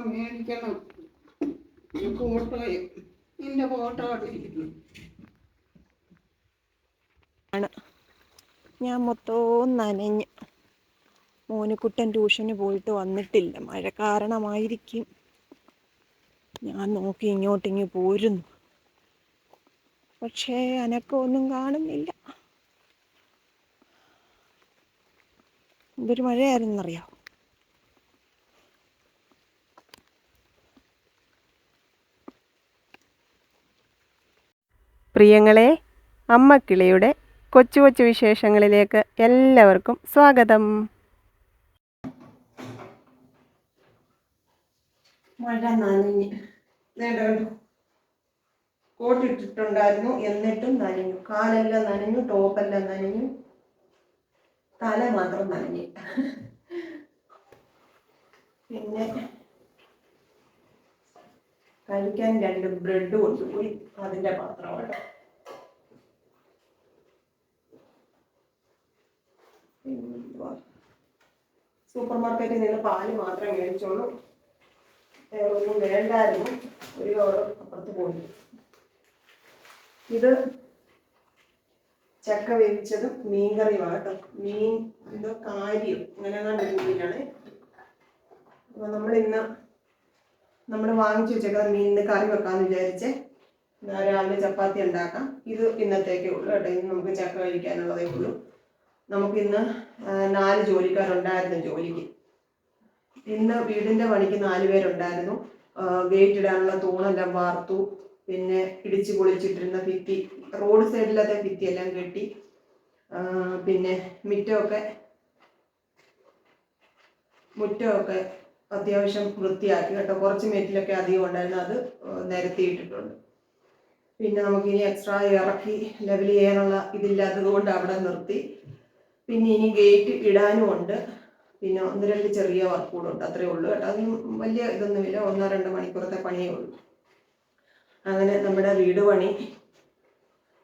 മേടിക്കണം ഫോട്ടോയും നിന്റെ ഫോട്ടോ ഞാൻ മൊത്തവും നനഞ്ഞ്. മോനുക്കുട്ടൻ ട്യൂഷന് പോയിട്ട് വന്നിട്ടില്ല. മഴ കാരണമായിരിക്കും. ഞാൻ നോക്കി ഇങ്ങോട്ടിങ്ങ് പോരുന്നു. പക്ഷേ അനക്കമൊന്നും കാണുന്നില്ല. എന്തൊരു മഴയായിരുന്നറിയാം? പ്രിയങ്ങളെ അമ്മക്കിളിയുടെ കൊച്ചു കൊച്ചു വിശേഷങ്ങളിലേക്ക് എല്ലാവർക്കും സ്വാഗതം. കോട്ടിട്ടിട്ടുണ്ടായിരുന്നു. എന്നിട്ടും നനഞ്ഞു. കാലെല്ലാം നനഞ്ഞു ടോപ്പെല്ലാം നനഞ്ഞു. തല മാത്രം നനഞ്ഞു. പിന്നെ കഴിക്കാൻ രണ്ട് ബ്രെഡ് കൊണ്ടുപോയി അതിന്റെ പാത്രമാണ് സൂപ്പർ മാർക്കറ്റിൽ നിന്ന് പാൽ മാത്രം മേടിച്ചോളൂ. ഒന്നും വേണ്ടായിരുന്നു. ഒരു കവർ അപ്പുറത്ത് പോയി. ഇത് ചക്ക വേവിച്ചതും മീൻകറിയുമാണ് കേട്ടോ. മീൻ എന്തോ കാര്യം. അങ്ങനെ മീനാണ് അപ്പൊ നമ്മൾ ഇന്ന് നമ്മൾ വാങ്ങിച്ചു വെച്ചേക്കുന്ന മീനിന് കറി വെക്കാന്ന് വിചാരിച്ച് രാവിലെ ചപ്പാത്തി ഉണ്ടാക്കാം. ഇത് ഇന്നത്തേക്കേ ഉള്ളൂ കേട്ടോ. ഇന്ന് നമുക്ക് ചക്ക കഴിക്കാനുള്ളതേ ഉള്ളൂ. നമുക്ക് ഇന്ന് നാല് ജോലിക്കാരുണ്ടായിരുന്നു ജോലിക്ക്. ഇന്ന് വീടിന്റെ പണിക്ക് നാല് പേരുണ്ടായിരുന്നു. ഗേറ്റ് ഇടാനുള്ള തൂണെല്ലാം വാർത്തു. പിന്നെ ഇടിച്ചു പൊളിച്ചിട്ടിരുന്ന ഭിത്തി റോഡ് സൈഡിലത്തെ ഭിത്തി എല്ലാം കെട്ടി പിന്നെ മുറ്റമൊക്കെ മുറ്റമൊക്കെ അത്യാവശ്യം വൃത്തിയാക്കി കേട്ടോ. കുറച്ച് മെറ്റിലൊക്കെ അധികം ഉണ്ടായിരുന്നു. അത് നിരത്തിയിട്ടിട്ടുണ്ട്. പിന്നെ നമുക്കിനി എക്സ്ട്രാ ഇറക്കി ലെവൽ ചെയ്യാനുള്ള ഇതില്ലാത്തത് കൊണ്ട് അവിടെ നിർത്തി. പിന്നെ ഇനി ഗേറ്റ് ഇടാനും ഉണ്ട്. പിന്നെ ഒന്ന് രണ്ട് ചെറിയ വർക്ക് കൂടെ ഉണ്ട്. അത്രേ ഉള്ളൂ കേട്ടോ. അതിന് വലിയ ഇതൊന്നുമില്ല. ഒന്നോ രണ്ടോ മണിക്കൂറത്തെ പണിയേ ഉള്ളൂ. അങ്ങനെ നമ്മുടെ വീട് പണി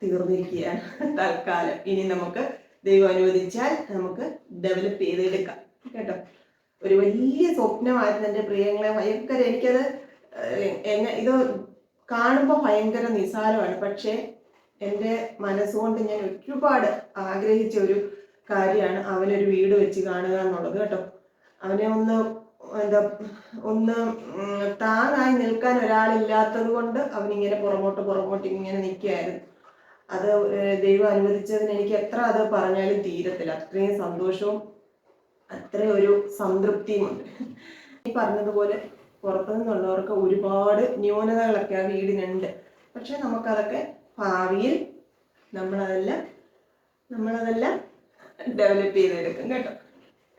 തീർന്നിരിക്കുകയാണ് തൽക്കാലം. ഇനി നമുക്ക് ദൈവം അനുവദിച്ചാൽ നമുക്ക് ഡെവലപ്പ് ചെയ്തെടുക്കാം. കേട്ടോ. ഒരു വലിയ സ്വപ്നമായിരുന്നു എന്റെ പ്രിയങ്ങളെ. ഭയങ്കര എനിക്കത് എന്നെ ഇത് കാണുമ്പോൾ ഭയങ്കര നിസാരമാണ് പക്ഷേ എന്റെ മനസ്സുകൊണ്ട് ഞാൻ ഒരുപാട് ആഗ്രഹിച്ച ഒരു കാര്യമാണ് അവനൊരു വീട് വെച്ച് കാണുക എന്നുള്ളത് കേട്ടോ. അവനെ ഒന്ന് എന്താ ഒന്ന് താങ്ങായി നിൽക്കാൻ ഒരാളില്ലാത്തത് കൊണ്ട് അവനിങ്ങനെ പുറമോട്ട് പുറമോട്ട് ഇങ്ങനെ നിൽക്കുകയായിരുന്നു. അത് ദൈവം അനുവദിച്ചതിന് എനിക്ക് എത്ര അത് പറഞ്ഞാലും തീരത്തില്ല. അത്രയും സന്തോഷവും അത്രയും ഒരു സംതൃപ്തിയുമുണ്ട്. ഈ പറഞ്ഞതുപോലെ പുറത്തു നിന്നുള്ളവർക്ക് ഒരുപാട് ന്യൂനതകളൊക്കെ ആ വീടിനുണ്ട്. പക്ഷെ നമുക്കതൊക്കെ ഭാവിയിൽ നമ്മളതെല്ലാം നമ്മളതെല്ലാം ഡെവലപ്പ് ചെയ്തെടുക്കും കേട്ടോ.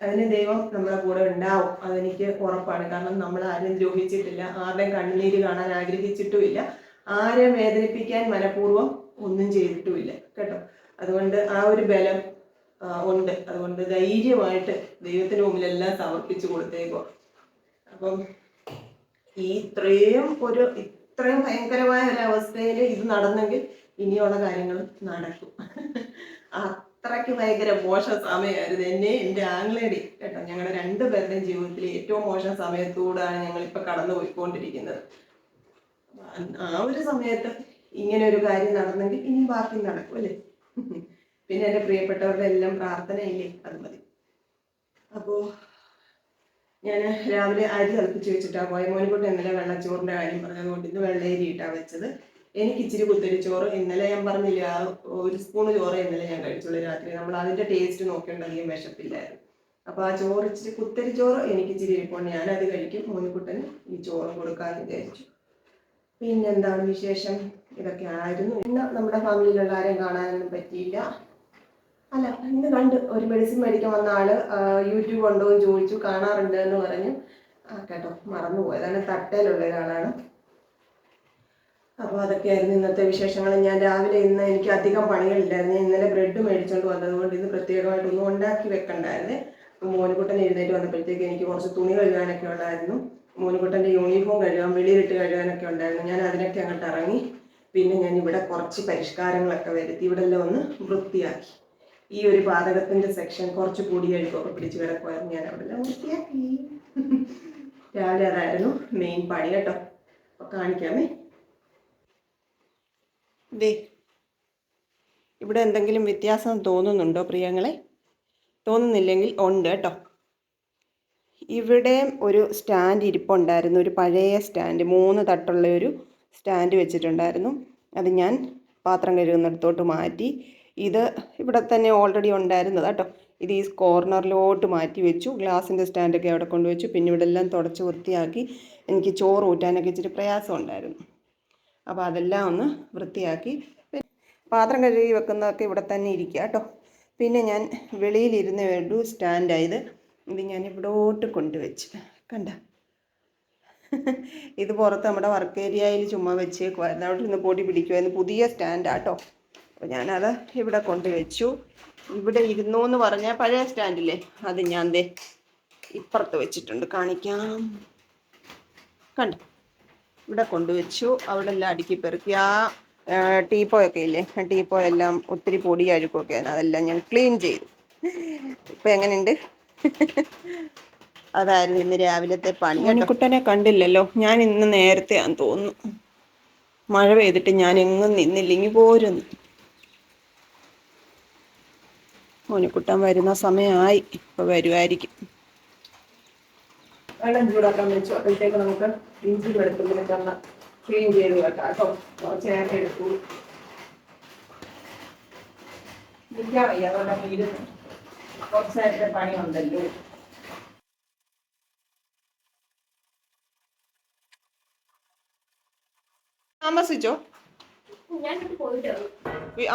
അതിന് ദൈവം നമ്മളെ കൂടെ ഉണ്ടാവും. അതെനിക്ക് ഉറപ്പാണ്. കാരണം നമ്മൾ ആരും ദ്രോഹിച്ചിട്ടില്ല. ആരുടെയും കണ്ണുനീര് കാണാൻ ആഗ്രഹിച്ചിട്ടുമില്ല. ആരെയും വേദനിപ്പിക്കാൻ മനഃപൂർവം ഒന്നും ചെയ്തിട്ടുമില്ല കേട്ടോ. അതുകൊണ്ട് ആ ഒരു ബലം ഉണ്ട്. അതുകൊണ്ട് ധൈര്യമായിട്ട് ദൈവത്തിന് മുമ്പിലെല്ലാം സമർപ്പിച്ചു കൊടുത്തേക്കോ. അപ്പം ഈ ഇത്രയും ഒരു ഇത്രയും ഭയങ്കരമായ ഒരവസ്ഥയിൽ ഇത് നടന്നെങ്കിൽ ഇനിയുള്ള കാര്യങ്ങൾ നടക്കും. അത്രയ്ക്ക് ഭയങ്കര മോശം സമയമായിരുന്നു. എന്നെ എന്റെ ആംഗ്ലേടി കേട്ടോ ഞങ്ങളുടെ രണ്ടു പേരുടെയും ജീവിതത്തിൽ ഏറ്റവും മോശം സമയത്തൂടാണ് ഞങ്ങൾ ഇപ്പൊ കടന്നു പോയിക്കൊണ്ടിരിക്കുന്നത് ആ ഒരു സമയത്ത് ഇങ്ങനെ ഒരു കാര്യം നടന്നെങ്കിൽ ഇനി ബാക്കി നടക്കും അല്ലേ? പിന്നെ എന്റെ പ്രിയപ്പെട്ടവരുടെ എല്ലാം പ്രാർത്ഥനയില്ലേ അത് മതി. അപ്പോൾ ഞാൻ രാവിലെ അരി തിളപ്പിച്ച് വെച്ചിട്ടാ പോയ. മോനിക്കോട്ട് ഇന്നലെ വെള്ളച്ചോറിന്റെ കാര്യം പറഞ്ഞതുകൊണ്ട് ഇന്ന് വെള്ളയരി ഇട്ടാ വെച്ചത്. എനിക്ക് ഇച്ചിരി കുത്തരി ചോറ് ഇന്നലെ ഞാൻ പറഞ്ഞില്ല ആ ഒരു സ്പൂൺ ചോറ് ഇന്നലെ ഞാൻ കഴിച്ചുള്ളൂ രാത്രി. നമ്മൾ അതിന്റെ ടേസ്റ്റ് നോക്കേണ്ട അധികം വിശപ്പില്ലായിരുന്നു. അപ്പോൾ ആ ചോറ് ഇച്ചിരി കുത്തരി ചോറ് എനിക്ക് ഇച്ചിരി ഇരിപ്പുണ്ട്. ഞാനത് കഴിക്കും. മോനിക്കുട്ടന് ഈ ചോറും കൊടുക്കാമെന്ന് വിചാരിച്ചു. പിന്നെന്താണ് വിശേഷം? ഇതൊക്കെ ആയിരുന്നു. ഇന്ന് നമ്മുടെ ഫാമിലിയിലുള്ള ആരെയും കാണാനൊന്നും പറ്റിയില്ല. അല്ല ഇന്ന് കണ്ട് ഒരു മെഡിസിൻ മേടിക്കാൻ വന്ന ആൾ യൂട്യൂബ് ഉണ്ടോ എന്ന് ചോദിച്ചു കാണാറുണ്ട് എന്ന് പറഞ്ഞു. ആ കേട്ടോ മറന്നുപോയതാണ് തട്ടയിലുള്ള ഒരാളാണ്. അപ്പോൾ അതൊക്കെയായിരുന്നു ഇന്നത്തെ വിശേഷങ്ങൾ. ഞാൻ രാവിലെ ഇന്ന് എനിക്ക് അധികം പണികളില്ലായിരുന്നു. ഇന്നലെ ബ്രെഡ് മേടിച്ചുകൊണ്ട് വന്നതുകൊണ്ട് ഇന്ന് പ്രത്യേകമായിട്ടൊന്നും ഉണ്ടാക്കി വെക്കണ്ടായിരുന്നേ. മോനുകുട്ടൻ എഴുന്നേറ്റ് വന്നപ്പോഴത്തേക്ക് എനിക്ക് കുറച്ച് തുണി കഴുകാനൊക്കെ ഉണ്ടായിരുന്നു. മോനുകുട്ടന്റെ യൂണിഫോം കഴുകാൻ വെളിയിലിട്ട് കഴുകാനൊക്കെ ഉണ്ടായിരുന്നു. ഞാൻ അതിനൊക്കെ അങ്ങോട്ട് ഇറങ്ങി. പിന്നെ ഞാൻ ഇവിടെ കുറച്ച് പരിഷ്കാരങ്ങളൊക്കെ വരുത്തി. ഇവിടെ എല്ലാം ഒന്ന് വൃത്തിയാക്കി. ഈ ഒരു പാതകത്തിന്റെ സെക്ഷൻ കുറച്ച് കൂടി അഴുക്കൊക്കെ പിടിച്ച് കിടക്കുമായിരുന്നു ഞാൻ അവിടെ വൃത്തിയാക്കി. രാവിലെ അതായിരുന്നു മെയിൻ പണി കേട്ടോ. അപ്പൊ കാണിക്കാമേ. ദേ ഇവിടെ എന്തെങ്കിലും വ്യത്യാസം തോന്നുന്നുണ്ടോ പ്രിയങ്ങളെ? തോന്നുന്നില്ലെങ്കിൽ ഉണ്ട് കേട്ടോ. ഇവിടെ ഒരു സ്റ്റാൻഡ് ഇരിപ്പുണ്ടായിരുന്നു ഒരു പഴയ സ്റ്റാൻഡ് മൂന്ന് തട്ടുള്ള ഒരു സ്റ്റാൻഡ് വെച്ചിട്ടുണ്ടായിരുന്നു. അത് ഞാൻ പാത്രം കഴുകുന്നിടത്തോട്ട് മാറ്റി ഇത് ഇവിടെ തന്നെ ഓൾറെഡി ഉണ്ടായിരുന്നത് കേട്ടോ. ഇത് ഈ കോർണറിലോട്ട് മാറ്റി വെച്ചു. ഗ്ലാസിന്റെ സ്റ്റാൻഡൊക്കെ അവിടെ കൊണ്ടുവച്ചു പിന്നെ ഇവിടെ എല്ലാം തുടച്ച് വൃത്തിയാക്കി. എനിക്ക് ചോറ് ഊറ്റാനൊക്കെ ഇച്ചിരി പ്രയാസം ഉണ്ടായിരുന്നു. അപ്പോൾ അതെല്ലാം ഒന്ന് വൃത്തിയാക്കി. പാത്രം കഴുകി വെക്കുന്നതൊക്കെ ഇവിടെ തന്നെ ഇരിക്കുക കേട്ടോ. പിന്നെ ഞാൻ വെളിയിലിരുന്ന ഒരു സ്റ്റാൻഡായത് ഇത്. ഞാൻ ഇവിടോട്ട് കൊണ്ടുവച്ച് കണ്ട? ഇത് പുറത്ത് നമ്മുടെ വർക്ക് ഏരിയയിൽ ചുമ്മാ വെച്ചേക്കുമായിരുന്നു അവിടെ നിന്ന് പൊടി പിടിക്കുമായിരുന്നു പുതിയ സ്റ്റാൻഡാട്ടോ അപ്പോൾ ഞാനത് ഇവിടെ കൊണ്ടുവച്ചു ഇവിടെ ഇരുന്നു എന്ന് പറഞ്ഞാൽ പഴയ സ്റ്റാൻഡില്ലേ? അത് ഞാൻ ദേ ഇപ്പുറത്ത് വെച്ചിട്ടുണ്ട്. കാണിക്കാം. കണ്ടോ? ഇവിടെ കൊണ്ടുവച്ചു അവിടെ എല്ലാം അടുക്കി പെറുക്കി ആ ടീപ്പോയൊക്കെ ഇല്ലേ? ആ ടീപ്പോ എല്ലാം ഒത്തിരി പൊടി അഴുക്കൊക്കെ അതെല്ലാം ഞാൻ ക്ലീൻ ചെയ്തു. ഇപ്പം എങ്ങനെയുണ്ട്? അതായിരുന്നു ഇന്ന് രാവിലത്തെ പണി കുട്ടനെ കണ്ടില്ലല്ലോ. ഞാൻ ഇന്ന് നേരത്തെയാന്ന് തോന്നുന്നു. മഴ പെയ്തിട്ട് ഞാൻ എങ്ങും നിന്നില്ലെങ്കിൽ പോരുന്നു. മോനിക്കുട്ടൻ വരുന്ന സമയമായി. ഇപ്പൊ വരുമായിരിക്കും വെള്ളം ചൂടാക്കാൻ വെച്ചു അപ്പോഴത്തേക്ക് നമുക്ക് ഇഞ്ചി വെളുത്തുള്ളിൽ ഒന്ന് ക്ലീൻ ചെയ്ത് വെക്കാം കേട്ടോ. കുറച്ച് നേരം എടുത്തു. നിൽക്കാൻ വയ്യ അതുകൊണ്ട് കുറച്ച് നേരത്തെ പണിയുണ്ടല്ലോ. താമസിച്ചോ?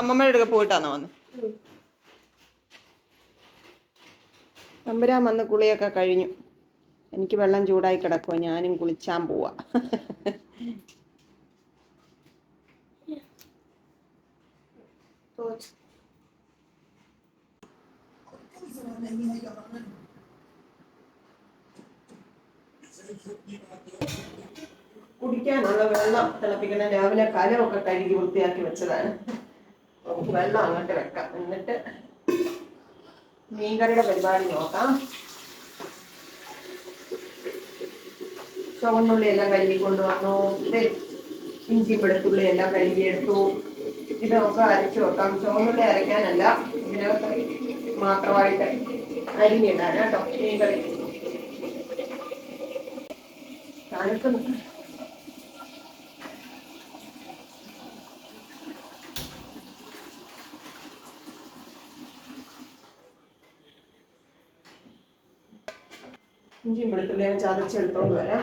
അമ്മമ്മയുടെ അടുക്ക പോയിട്ടാണോ വന്ന്? തമ്പുരാൻ വന്ന് കുളിയൊക്കെ കഴിഞ്ഞു. എനിക്ക് വെള്ളം ചൂടായി കിടക്കുക ഞാനും കുളിച്ചാൻ പോവാ. കുടിക്കാനുള്ള വെള്ളം തിളപ്പിക്കണം രാവിലെ കലമൊക്കെ കഴുകി വൃത്തിയാക്കി വെച്ചതാണ്. വെള്ളം അങ്ങോട്ട് വെക്കാം. എന്നിട്ട് മീൻകറിയുടെ പരിപാടി നോക്കാം. ചുവന്നുള്ളി എല്ലാം കഴുകി കൊണ്ടുവന്നു. ഇഞ്ചി വെളുത്തുള്ളി എല്ലാം കഴുകിയെടുത്തു ഇത് നമുക്ക് അരച്ചു വെക്കാം. ചുവന്നുള്ളി അരയ്ക്കാനല്ല ഇതിനകത്ത് മാത്രമായിട്ട് അരിഞ്ഞിടാൻ കേട്ടോ മീൻകറി. തണുക്കുന്നു ഇഞ്ചിയും വെളുത്തുള്ളിയും ചതച്ചെടുത്തോണ്ട് വരാം.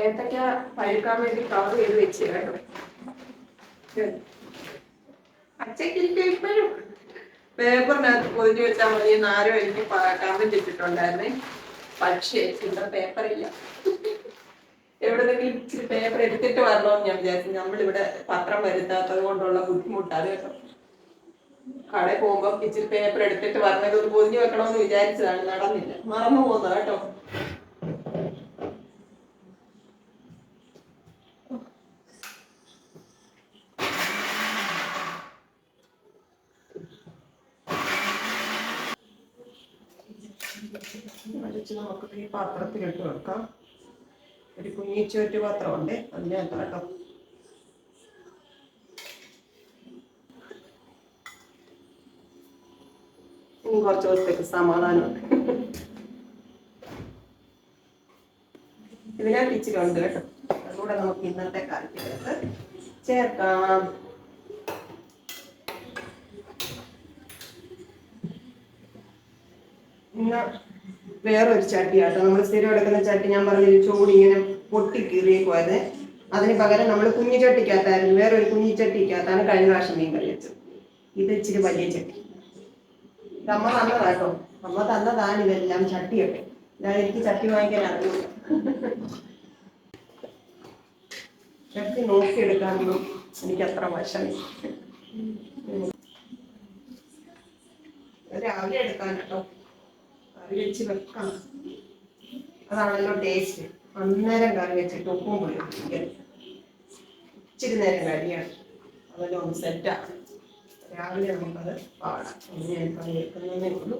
ഏത്തക്ക പഴുക്കാൻ വേണ്ടി കവർ ചെയ്ത് വെച്ച് കേട്ടോ. ഇപ്പോഴും. പേപ്പറിനകത്ത് പൊതിഞ്ഞു വെച്ചാൽ മതി നാരോ എനിക്ക് കമന്റ് ഇട്ടിട്ടുണ്ടായിരുന്നേ. പക്ഷേ ഇവിടെ പേപ്പറില്ല എവിടെന്നെങ്കിലും ഇച്ചിരി പേപ്പർ എടുത്തിട്ട് വരണമെന്ന് ഞാൻ വിചാരിച്ചു. നമ്മളിവിടെ പത്രം വരുത്താത്തത് കൊണ്ടുള്ള ബുദ്ധിമുട്ടാണ് കേട്ടോ. കടയിൽ പോകുമ്പോൾ ഇച്ചിരി പേപ്പർ എടുത്തിട്ട് വരണത് ഒരു പൊതിഞ്ഞു വെക്കണമെന്ന് വിചാരിച്ചതാണ്. നടന്നില്ല. മറന്നു പോകുന്നത് കേട്ടോ. അടിച്ച് നമുക്ക് ഈ വെക്കാം. ഒരു കുഞ്ഞിച്ചോറ്റ് പാത്രമുണ്ട്. അതിനകത്ത് കേട്ടോ ഇനി കുറച്ച് ദിവസത്തേക്ക് സമാധാനമുണ്ട്. ഇതിനകത്ത് ഇച്ചിരി കേട്ടോ. അതുകൂടെ നമുക്ക് ഇന്നത്തെ കാലത്തിലേക്ക് ചേർക്കാം. ഇന്ന് വേറൊരു ചട്ടിയാട്ടോ. നമ്മൾ സ്ഥിരം എടുക്കുന്ന ചട്ടി ഞാൻ പറഞ്ഞൊരു ചൂട് ഇങ്ങനെ പൊട്ടി കീറിയേക്കുമായിരുന്നേ അതിന് പകരം നമ്മൾ കുഞ്ഞു ചട്ടിക്കകത്തായിരുന്നു. വേറൊരു കുഞ്ഞു ചട്ടിക്കകത്താണ് കഴിഞ്ഞ പ്രാവശ്യം മീൻ കറി വെച്ചത്. ഇത് ഇച്ചിരി വലിയ ചട്ടി. അമ്മ തന്നതാട്ടോ. അമ്മ തന്നതാണ് ഇതെല്ലാം ചട്ടിയൊക്കെ. ഞാൻ എനിക്ക് ചട്ടി വാങ്ങിക്കാൻ അറിയില്ല ചട്ടി നോക്കിയെടുക്കാനൊന്നും എനിക്ക് അത്ര വശം രാവിലെ എടുക്കാൻ കേട്ടോ കറി വെക്കണം. വെക്കാം അതാണല്ലോ ടേസ്റ്റ് അന്നേരം കറി വെച്ചിട്ട് ഉപ്പും പുളി ഇച്ചിരി നേരം കഴിയാണ്. അതെല്ലാം ഒന്ന് സെറ്റാണ് രാവിലെ നമുക്കത് പാടാം. ഞാൻ കറി വെക്കുന്നതേ ഉള്ളൂ.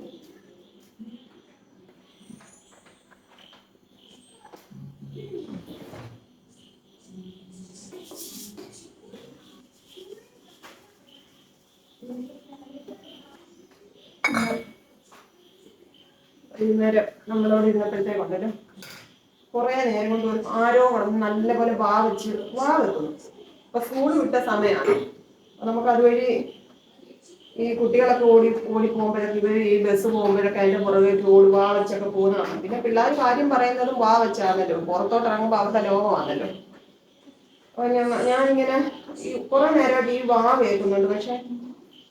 വൈകുന്നേരം നമ്മളോട് ഇരുന്നപ്പോഴത്തേക്കുണ്ടല്ലോ കുറേ നേരം കൊണ്ട് ഒരു ആരോ കിടന്ന് നല്ലപോലെ വാ വെച്ച് വാ വെക്കുന്നു. അപ്പൊ സ്കൂൾ വിട്ട സമയമാണ് നമുക്ക് അതുവഴി ഈ കുട്ടികളൊക്കെ ഓടി ഓടി പോകുമ്പോഴൊക്കെ ഇവർ ഈ ബസ് പോകുമ്പോഴൊക്കെ അതിന്റെ പുറകെ ഓടി വാ വെച്ചൊക്കെ പോകുന്നതാണ്. പിന്നെ പിള്ളേർ കാര്യം പറയുന്നതും വാ വെച്ചാണല്ലോ. പുറത്തോട്ട് ഇറങ്ങുമ്പോൾ അവരുടെ ലോകമാണല്ലോ. അപ്പൊ ഞാൻ ഞാനിങ്ങനെ ഈ കുറെ നേരമായിട്ട് ഈ വാ കേൾക്കുന്നുണ്ട്. പക്ഷെ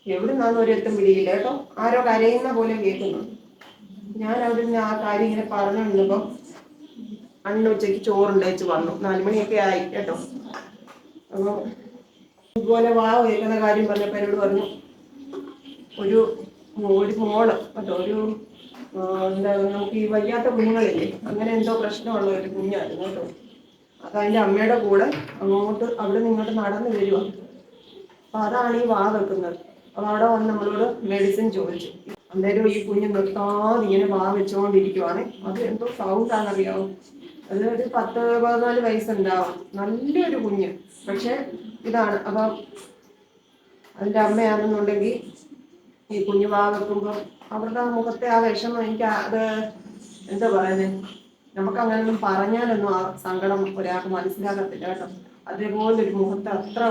എവിടെ നിന്നാന്ന് ഒരെത്തും പിടിയില്ല കേട്ടോ. ആരോ കരയുന്ന പോലെ കേൾക്കുന്നുണ്ട്. ഞാൻ അവിടെ നിന്ന് ആ കാര്യം ഇങ്ങനെ പറഞ്ഞു നിന്നപ്പം അണ്ണ ഉച്ചയ്ക്ക് ചോറുണ്ടായിച്ച് വന്നു. നാലുമണിയൊക്കെ ആയി കേട്ടോ. അപ്പോൾ ഇതുപോലെ വാ കേൾക്കുന്ന കാര്യം പറഞ്ഞപ്പോൾ എന്നോട് പറഞ്ഞു ഒരു ഒരു മോൾ കേട്ടോ ഒരു എന്താ നമുക്ക് ഈ വയ്യാത്ത കുഞ്ഞുങ്ങളില്ലേ അങ്ങനെ എന്തോ പ്രശ്നമുള്ള ഒരു കുഞ്ഞായിരുന്നു കേട്ടോ. അത് അതിന്റെ അമ്മയുടെ കൂടെ അങ്ങോട്ട് അവിടെ നിന്ന് ഇങ്ങോട്ട് നടന്നു വരുവാ. അപ്പൊ അതാണ് ഈ വാ വെക്കുന്നത്. അപ്പൊ അവിടെ വന്ന് നമ്മളോട് മെഡിസിൻ ചോദിച്ചു. അന്നേരം ഈ കുഞ്ഞ് നിർത്താതെ ഇങ്ങനെ വാ വെച്ചുകൊണ്ടിരിക്കുവാണ് അത് എന്തോ സൗണ്ട് ആണെന്നറിയാവോ? അത് ഒരു പത്ത് പതിനാല് വയസ്സുണ്ടാവും. നല്ലൊരു കുഞ്ഞ്. പക്ഷെ ഇതാണ്. അപ്പൊ അതിന്റെ അമ്മയാണെന്നുണ്ടെങ്കിൽ ഈ കുഞ്ഞു വാ വെക്കുമ്പോൾ അവരുടെ മുഖത്തെ ആ വിഷമം എനിക്ക് അത് എന്താ പറയുന്നത് നമുക്ക് അങ്ങനെയൊന്നും പറഞ്ഞാലൊന്നും ആ സങ്കടം ഒരാൾക്ക് മനസ്സിലാകത്തില്ല കേട്ടോ. അതേപോലെ ഒരു മുഖത്ത് അത്ര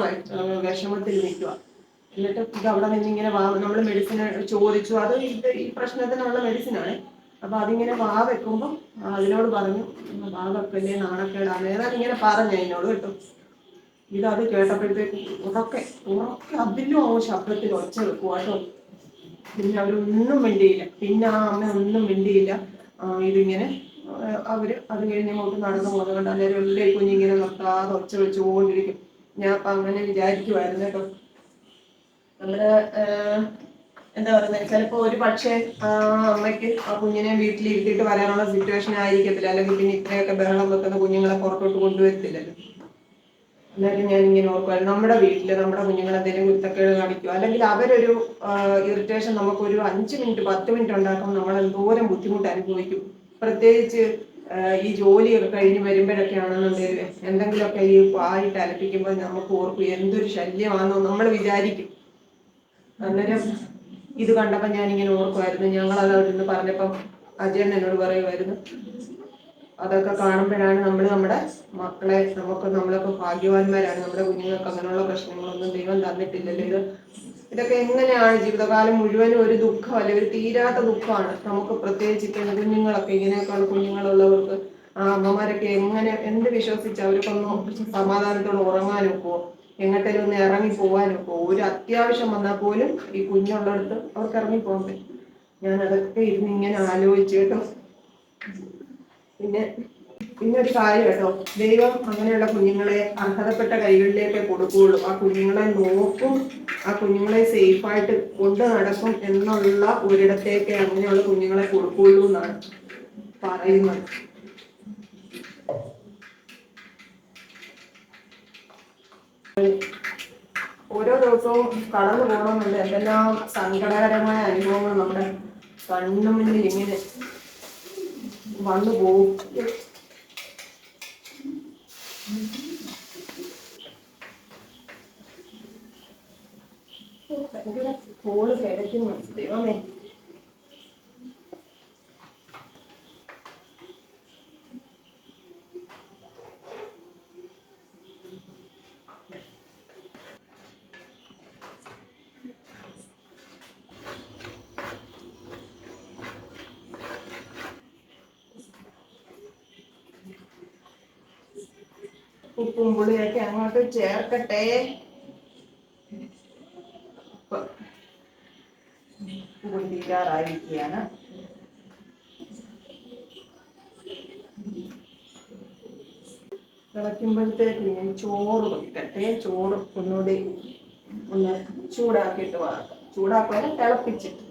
വിഷമത്തിൽ നിൽക്കുക എന്നിട്ട് ഇത് അവിടെ നിന്ന് ഇങ്ങനെ വാ നമ്മൾ മെഡിസിൻ ചോദിച്ചു. അത് ഈ പ്രശ്നത്തിനുള്ള മെഡിസിനാണ് അപ്പൊ അതിങ്ങനെ വാ വെക്കുമ്പോൾ അതിനോട് പറഞ്ഞു വാ വെക്കല്ലേ നാണക്കേടാ. ഏതാണ്ട് ഇങ്ങനെ പറഞ്ഞു അതിനോട് കേട്ടോ. ഇതത് കേട്ടപ്പോഴത്തേക്കും ഉറക്കെ ഉറക്കെ അതിലും ആ ശബ്ദത്തിൽ ഒച്ച വെക്കുക കേട്ടോ. പിന്നെ അവരൊന്നും മിണ്ടിയില്ല. പിന്നെ ആ അമ്മ ഒന്നും മിണ്ടിയില്ല. ഇതിങ്ങനെ അവർ അത് കഴിഞ്ഞ് ഇങ്ങോട്ട് നടന്നു പോകുന്നത് കൊണ്ട് അന്നേരം എല്ലാം കുഞ്ഞിങ്ങനെ നിർത്താതെ ഒച്ച വെച്ചുകൊണ്ടിരിക്കും. ഞാൻ അപ്പൊ അങ്ങനെ വിചാരിക്കുമായിരുന്നു കേട്ടോ. നമ്മൾ എന്താ പറയുന്നത് ചിലപ്പോ ഒരു പക്ഷേ ആ അമ്മയ്ക്ക് ആ കുഞ്ഞിനെ വീട്ടിൽ ഇരുത്തിയിട്ട് വരാനുള്ള സിറ്റുവേഷൻ ആയിരിക്കത്തില്ല. അല്ലെങ്കിൽ പിന്നെ ഇത്രയൊക്കെ ബഹളം വെക്കുന്ന കുഞ്ഞുങ്ങളെ പുറത്തോട്ട് കൊണ്ടുവരത്തില്ലല്ലോ. എന്നാലും ഞാൻ ഇങ്ങനെ ഓർക്കുമായിരുന്നു നമ്മുടെ വീട്ടിൽ നമ്മുടെ കുഞ്ഞുങ്ങൾ എന്തെങ്കിലും കുത്തക്കേട് കാണിക്കുക അല്ലെങ്കിൽ അവരൊരു ഇറിറ്റേഷൻ നമുക്കൊരു അഞ്ച് മിനിറ്റ് പത്ത് മിനിറ്റ് ഉണ്ടാക്കുമ്പോൾ നമ്മൾ എന്തോരം ബുദ്ധിമുട്ട് അനുഭവിക്കും. പ്രത്യേകിച്ച് ഈ ജോലിയൊക്കെ കഴിഞ്ഞ് വരുമ്പോഴൊക്കെ ആണെന്നുണ്ടെങ്കിൽ എന്തെങ്കിലുമൊക്കെ ഈ പായിട്ട് അലപ്പിക്കുമ്പോൾ നമുക്ക് ഓർക്കും എന്തൊരു ശല്യമാണെന്ന് നമ്മൾ വിചാരിക്കും. അന്നേരം ഇത് കണ്ടപ്പോൾ ഇങ്ങനെ ഓർക്കുമായിരുന്നു ഞങ്ങൾ അത് അവിടെ നിന്ന് പറഞ്ഞപ്പം അജയൻ എന്നോട് പറയുമായിരുന്നു അതൊക്കെ കാണുമ്പോഴാണ് നമ്മൾ നമ്മുടെ മക്കളെ നമുക്ക് നമ്മളൊക്കെ ഭാഗ്യവാന്മാരാണ്. നമ്മുടെ കുഞ്ഞുങ്ങൾക്ക് അങ്ങനെയുള്ള പ്രശ്നങ്ങളൊന്നും ദൈവം തന്നിട്ടില്ലല്ലോ. ഇത് ഇതൊക്കെ എങ്ങനെയാണ് ജീവിതകാലം മുഴുവനും ഒരു ദുഃഖം അല്ലെ ഒരു തീരാത്ത ദുഃഖമാണ്. നമുക്ക് പ്രത്യേകിച്ച് ഇപ്പം കുഞ്ഞുങ്ങളൊക്കെ ഇങ്ങനെയൊക്കെയുള്ള കുഞ്ഞുങ്ങളുള്ളവർക്ക് ആ അമ്മമാരൊക്കെ എങ്ങനെ എന്ത് വിശ്വസിച്ച് അവർക്കൊന്നും സമാധാനത്തോടെ ഉറങ്ങാനൊക്കുവോ എങ്ങോട്ടേലും ഒന്ന് ഇറങ്ങി പോകാനൊക്കുവോ ഒരു അത്യാവശ്യം വന്നാൽ പോലും ഈ കുഞ്ഞുള്ളിടത്ത് അവർക്ക് ഇറങ്ങി പോകാൻ പറ്റും. ഞാൻ അതൊക്കെ ഇരുന്ന് ഇങ്ങനെ ആലോചിച്ച് കേട്ടോ. പിന്നെ പിന്നെ ഒരു കാര്യം കേട്ടോ. ദൈവം അങ്ങനെയുള്ള കുഞ്ഞുങ്ങളെ അർഹതപ്പെട്ട കൈകളിലേക്ക് കൊടുക്കുകയുള്ളൂ. ആ കുഞ്ഞുങ്ങളെ നോക്കും ആ കുഞ്ഞുങ്ങളെ സേഫായിട്ട് കൊണ്ട് നടക്കും എന്നുള്ള ഒരിടത്തേക്ക് അങ്ങനെയുള്ള കുഞ്ഞുങ്ങളെ കൊടുക്കുകയുള്ളൂ എന്നാണ് പറയുന്നത്. ഓരോ ദിവസവും കടന്നു പോകണമെന്നുണ്ട്. എന്തെല്ലാം സങ്കടകരമായ അനുഭവങ്ങൾ നമ്മുടെ കണ്ണു മുന്നിൽ ഇങ്ങനെ വന്നു പോകും. കോൾ കിടക്കുന്നു ദൈവമേ. ഉപ്പും പുളിയൊക്കെ അങ്ങോട്ട് ചേർക്കട്ടെ. തീരാറായിരിക്കുകയാണ് തിളയ്ക്കുമ്പോഴത്തേക്ക് ഞാൻ ചോറ് വെക്കട്ടെ. ചോറ് ഒന്നുകൂടി ഒന്ന് ചൂടാക്കിയിട്ട് വാർക്കാം ചൂടാക്കാതെ തിളപ്പിച്ചിട്ട്.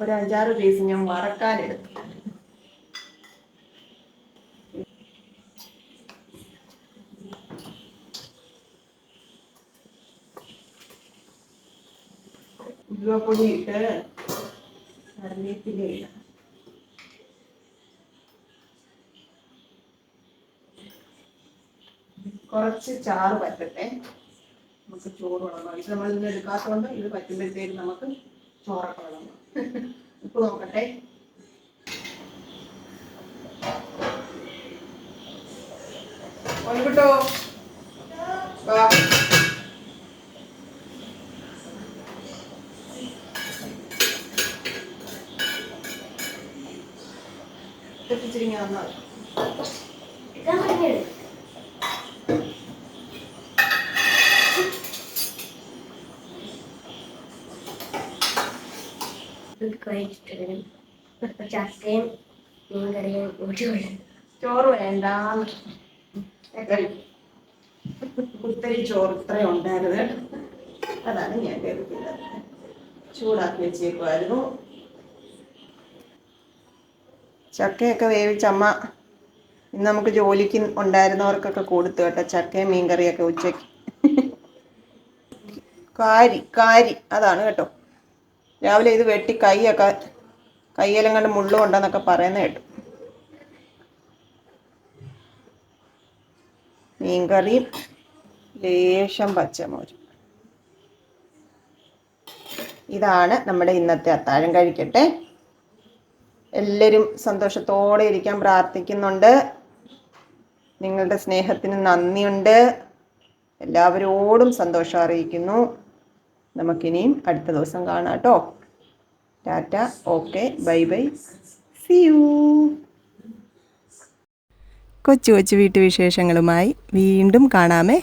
ഒരു അഞ്ചാറ് പീസ് ഞാൻ വറക്കാനെടുത്തു ഉരുവപ്പൊടി ഇട്ട് കറിവേപ്പില കുറച്ച് ചാറ് പറ്റട്ടെ. നമുക്ക് ചോറ് വിളമ്പാം ഇത് നമ്മൾ ഇന്ന് എടുക്കാത്തതുകൊണ്ട് ഇത് പറ്റുമ്പോഴത്തേക്ക് നമുക്ക് ചോറൊക്കെ ഉപ്പ് നോക്കട്ടെ. ഒൻകിട്ടോ വാ തെറ്റിച്ചിരിങ്ങനെ വന്നാൽ കഴിച്ചിട്ടും ചക്കയും മീൻകറിയും കൂട്ടിയുണ്ട് ചോറ് വേണ്ട കുത്തരി ചോറ് ഇത്രയും ഉണ്ടായിരുന്നു. അതാണ് ഞാൻ കരുതിയത്. ചൂടാക്കി വെച്ചേക്കുമായിരുന്നു ചക്കയൊക്കെ വേവിച്ചമ്മ ഇന്ന് നമുക്ക് ജോലിക്ക് ഉണ്ടായിരുന്നവർക്കൊക്കെ കൊടുത്തു കേട്ടോ ചക്കയും മീൻകറിയൊക്കെ ഉച്ചയ്ക്ക്. കാരി കാരി അതാണ് കേട്ടോ. രാവിലെ ഇത് വെട്ടി കൈയൊക്കെ കയ്യെല്ലാം കണ്ട് മുള്ളു ഉണ്ടെന്നൊക്കെ പറയുന്ന കേട്ടു. മീൻകറി ലേശം പച്ചമോരും ഇതാണ് നമ്മുടെ ഇന്നത്തെ അത്താഴം. കഴിക്കട്ടെ. എല്ലാവരും സന്തോഷത്തോടെ ഇരിക്കാൻ പ്രാർത്ഥിക്കുന്നുണ്ട്. നിങ്ങളുടെ സ്നേഹത്തിന് നന്ദിയുണ്ട്. എല്ലാവരോടും സന്തോഷം അറിയിക്കുന്നു. നമുക്കിനിയും അടുത്ത ദിവസം കാണാം കേട്ടോ. Tata okay bye bye see you. കൊച്ചു കൊച്ചു വീട്ടുവിശേഷങ്ങളുമായി വീണ്ടും കാണാമേ.